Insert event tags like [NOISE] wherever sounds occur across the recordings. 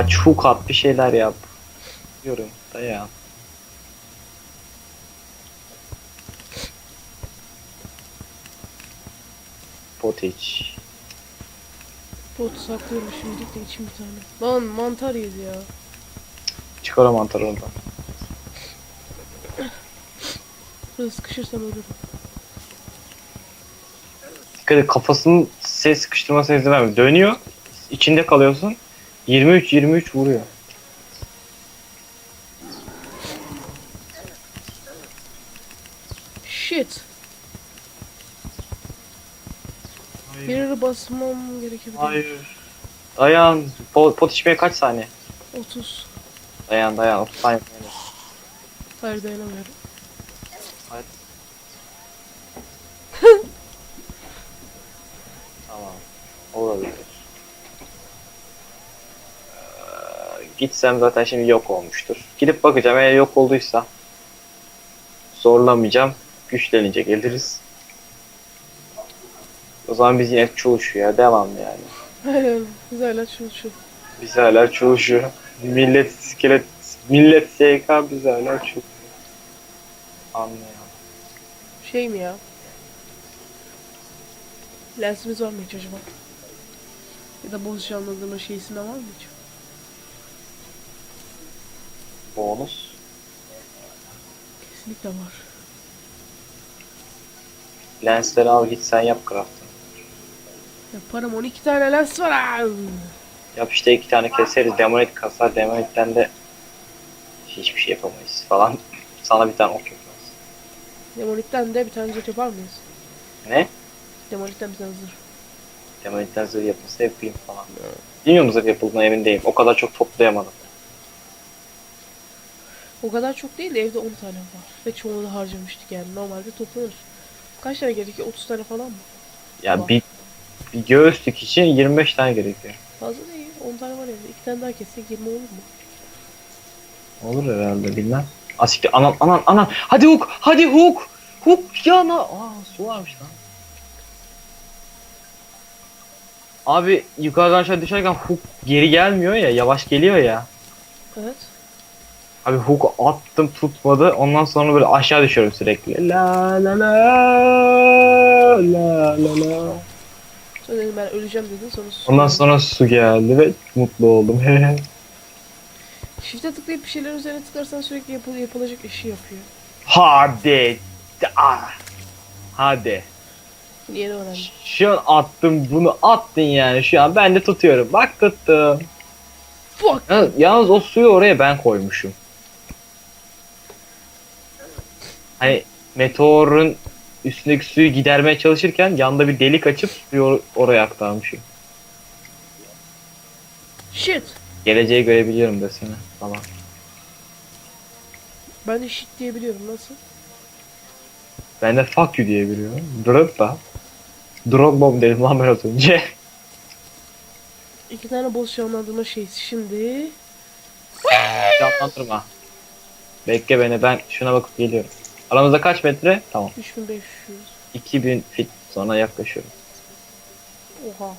Kaç hook at bir şeyler yap. Diyorum dayan. Pot saklıyorum şimdilik de içim bir tane. Lan mantar yedi ya. Çıkar o mantarı oradan. Burada sıkışırsam ölürüm. Dikkat et kafasının ses sıkıştırmasına izin vermiyor. Dönüyor. içinde kalıyorsun. 23-23 vuruyor. Shit. Bir ara basmam gerekebilir. Hayır. Dayan. Pot, pot içmeye kaç saniye? 30. Dayan dayan. 30 saniye. Hayır dayanamıyorum. Hadi. tamam. Olabilir. Ee, gitsem zaten şimdi yok olmuştur. Gidip bakacağım eğer yok olduysa zorlamayacağım. Güçlenince geliriz. O zaman biz yine çalışıyor. Devam yani. Aynen. Biz hala çalışıyor. Biz hala çalışıyor. Millet iskelet, millet SK biz hala çalışıyor. Anlayamam. Şey mi ya? Lensimiz var mı hiç acaba? Ya da boz canlandırma şeysinden var mı hiç? Bonus. Kesinlikle var. Lensleri al git sen yap craft'ını. Yaparım 12 tane lens var. ha! Yap işte iki tane keseriz. Demonite kasar. Demonite'den de hiçbir şey yapamayız falan. [LAUGHS] Sana bir tane ok yaparız. Demonitten de bir tane zırh yapar mıyız? Ne? Demonitten bir tane zırh. Demonite'den zırh yapması yapayım falan. Bilmiyorum zırh yapıldığına emin değilim. O kadar çok toplayamadım. O kadar çok değil de evde 10 tane var. Ve çoğunu da harcamıştık yani. Normalde toplanır. Kaç tane gerekiyor? 30 tane falan mı? Ya Tamam. bir, bir göğüslük için 25 tane gerekiyor. Fazla değil. 10 tane var evde. 2 tane daha kessek 20 olur mu? Olur herhalde bilmem. Asikti anan anan anan. Hadi hook. Hadi hook. Hook yana. Aa su varmış lan. Abi yukarıdan aşağı düşerken hook geri gelmiyor ya. Yavaş geliyor ya. Evet. Abi hook attım tutmadı. Ondan sonra böyle aşağı düşüyorum sürekli. La la la la la la. Sonra dedim ben öleceğim dedin sonra su- Ondan sonra su geldi ve mutlu oldum. [LAUGHS] Shift'e tıklayıp bir şeyler üzerine tıklarsan sürekli yapıl yapılacak işi yapıyor. Hadi. Ah. Hadi. Yeni öğrendim. Şu an attım bunu attın yani şu an ben de tutuyorum. Bak tuttum. Fuck! Yalnız, yalnız o suyu oraya ben koymuşum. Hani meteorun üstündeki suyu gidermeye çalışırken yanda bir delik açıp suyu or- oraya aktarmışım. Shit! Geleceği görebiliyorum desene falan. Ben de shit diyebiliyorum nasıl? Ben de fuck you diyebiliyorum. Drop da. Drop bomb dedim lan ben az önce. İki tane boz canlandırma şeysi. Şimdi... Canlandırma. Bekle beni ben şuna bakıp geliyorum. Aramızda kaç metre? Tamam. 3500. 2000 fit sonra yaklaşıyorum. Oha.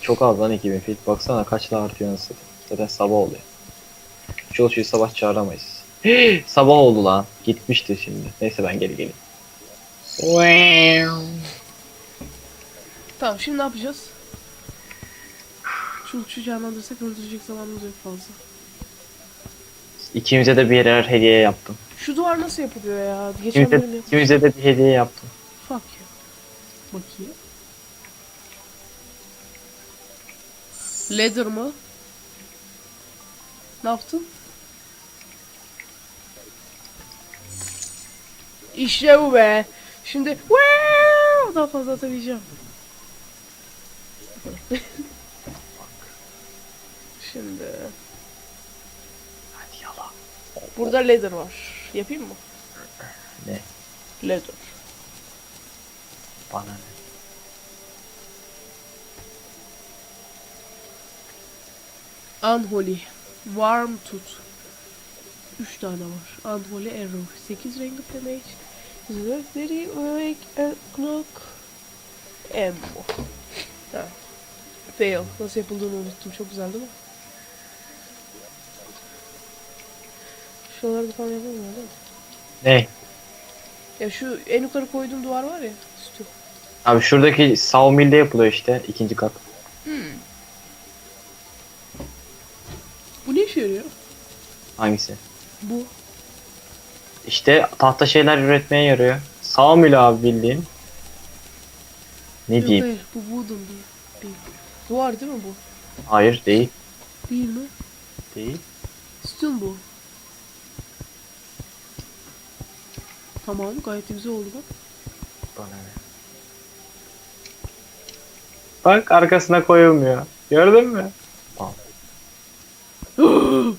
Çok az lan 2000 fit. Baksana kaçla artıyor nasıl. Zaten sabah oluyor. Çoğu sabah çağıramayız. [GASPS] sabah oldu lan. Gitmişti şimdi. Neyse ben geri geleyim. Tamam şimdi ne yapacağız? Şu uçu canlandırsak öldürecek zamanımız yok fazla. İkimize de birer hediye yaptım. Şu duvar nasıl yapılıyor ya? Geçen İkimize, bölüm ikimize de bir hediye yaptım. Fuck you. Bakayım. Leather mı? Ne yaptın? İşte bu be. Şimdi wow, daha fazla atabileceğim. [LAUGHS] Şimdi. Burada leather var. Yapayım mı? Ne? Leather. Bana ne? Unholy. Warm Tooth. 3 tane var. Unholy Arrow. 8 rengi damage. Zırh very awake and clock. Ammo. Ha. Fail. Nasıl yapıldığını unuttum. Çok güzel değil mi? Şuralarda falan yapamıyor değil mi? Ne? Ya şu en yukarı koyduğum duvar var ya. Üstü. Abi şuradaki sawmill'de yapılıyor işte ikinci kat. Bu ne işe yarıyor? Hangisi? Bu. İşte tahta şeyler üretmeye yarıyor. Sawmill abi bildiğin. Ne Yok diyeyim? hayır bu wooden değil. Değil. Duvar değil mi bu? Hayır değil. Değil mi? Değil. Steel bu. Tamam gayet güzel oldu bak. Bana ne? Bak arkasına koyulmuyor. Gördün mü? Tamam. [GASPS]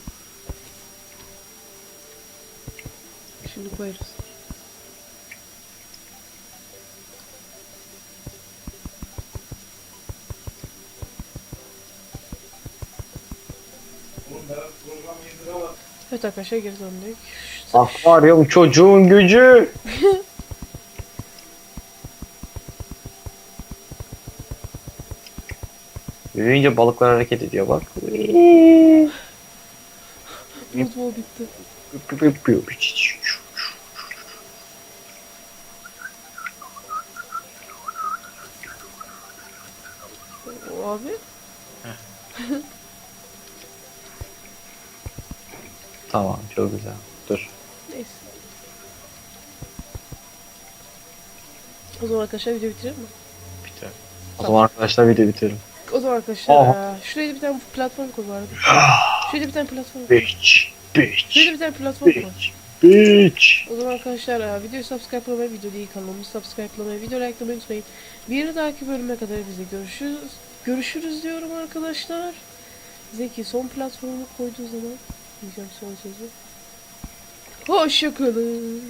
Şimdi koyarız. Evet arkadaşlar geri döndük. Akvaryum çocuğun gücü. [LAUGHS] Büyüyünce balıklar hareket ediyor bak. [LAUGHS] Futbol bitti. [LAUGHS] O abi. Tamam çok güzel. Dur. Neyse. O zaman arkadaşlar video bitirelim mi? Biter. O zaman arkadaşlar video bitirelim. O zaman arkadaşlar Aha. eee, şuraya da bir tane platform koy vardı. Şuraya da bir tane platform koy. Bitch. Bitch. Şuraya da bir tane platform koy. Bitch. Bitch. O zaman arkadaşlar eee, videoyu subscribe olmayı, video değil kanalımızı subscribe olmayı, video likelamayı unutmayın. Bir dahaki bölüme kadar bize görüşürüz. Görüşürüz diyorum arkadaşlar. Zeki son platformu koyduğu zaman diyeceğim son sözü. Hoşçakalın.